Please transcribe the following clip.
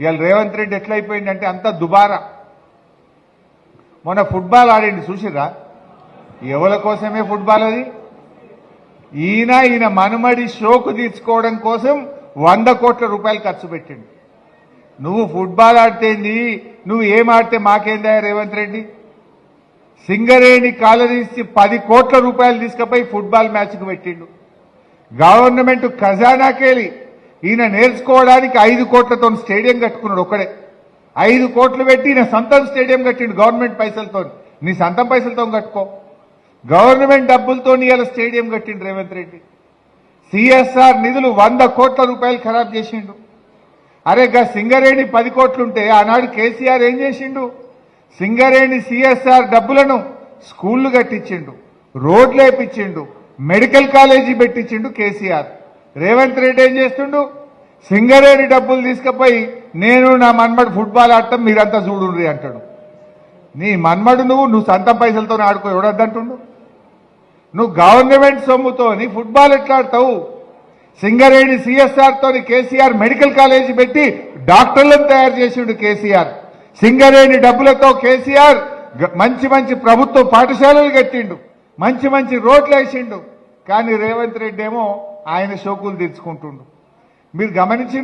ఇవాళ రేవంత్ రెడ్డి ఎట్లయిపోయిందంటే అంత దుబారా. మొన్న ఫుట్బాల్ ఆడింది చూసిరా ఎవరి కోసమే ఫుట్బాల్ అది? ఈయన ఈయన మనుమడి షోకు తీర్చుకోవడం కోసం వంద కోట్ల రూపాయలు ఖర్చు పెట్టిండు. నువ్వు ఫుట్బాల్ ఆడితేంది? నువ్వు ఏం ఆడితే మాకేందా రేవంత్ రెడ్డి? సింగరేణి కాలనీసి పది కోట్ల రూపాయలు తీసుకుపోయి ఫుట్బాల్ మ్యాచ్కు పెట్టిండు. గవర్నమెంట్ ఖజానాకెళ్ళి ఈయన నేర్చుకోవడానికి ఐదు కోట్లతో స్టేడియం కట్టుకున్నాడు ఒక్కడే. ఐదు కోట్లు పెట్టి ఈయన సొంతం స్టేడియం కట్టిండు గవర్నమెంట్ పైసలతో. నీ సొంతం పైసలతో కట్టుకో. గవర్నమెంట్ డబ్బులతో ఇవాళ స్టేడియం కట్టిండు రేవంత్ రెడ్డి. సిఎస్ఆర్ నిధులు వంద కోట్ల రూపాయలు ఖరాబ్ చేసిండు. అరే గా సింగరేణి పది కోట్లుంటే ఆనాడు కేసీఆర్ ఏం చేసిండు? సింగరేణి సిఎస్ఆర్ డబ్బులను స్కూళ్ళు కట్టించిండు రోడ్లు వేపించిండు మెడికల్ కాలేజీ పెట్టించిండు కేసీఆర్. రేవంత్ రెడ్డి ఏం చేస్తుండు? సింగరేణి డబ్బులు తీసుకుపోయి నేను నా మన్మడు ఫుట్బాల్ ఆడటం మీరంతా చూడుండ్రి అంటాడు. నీ మన్మడు నువ్వు నువ్వు సొంతం పైసలతో ఆడుకో ఎవడద్దంటుండు నువ్వు గవర్నమెంట్ సొమ్ముతో నీ ఫుట్బాల్ ఎట్లా ఆడతావు? సింగరేణి సిఎస్ఆర్తో కేసీఆర్ మెడికల్ కాలేజీ పెట్టి డాక్టర్లను తయారు చేసిండు కేసీఆర్. సింగరేణి డబ్బులతో కేసీఆర్ మంచి మంచి ప్రభుత్వ పాఠశాలలు కట్టిండు. మంచి మంచి రోడ్లు వేసిండు. కానీ రేవంత్ రెడ్డి ఏమో ఆయన షోకులు తీర్చుకుంటుండు మీరు గమనించి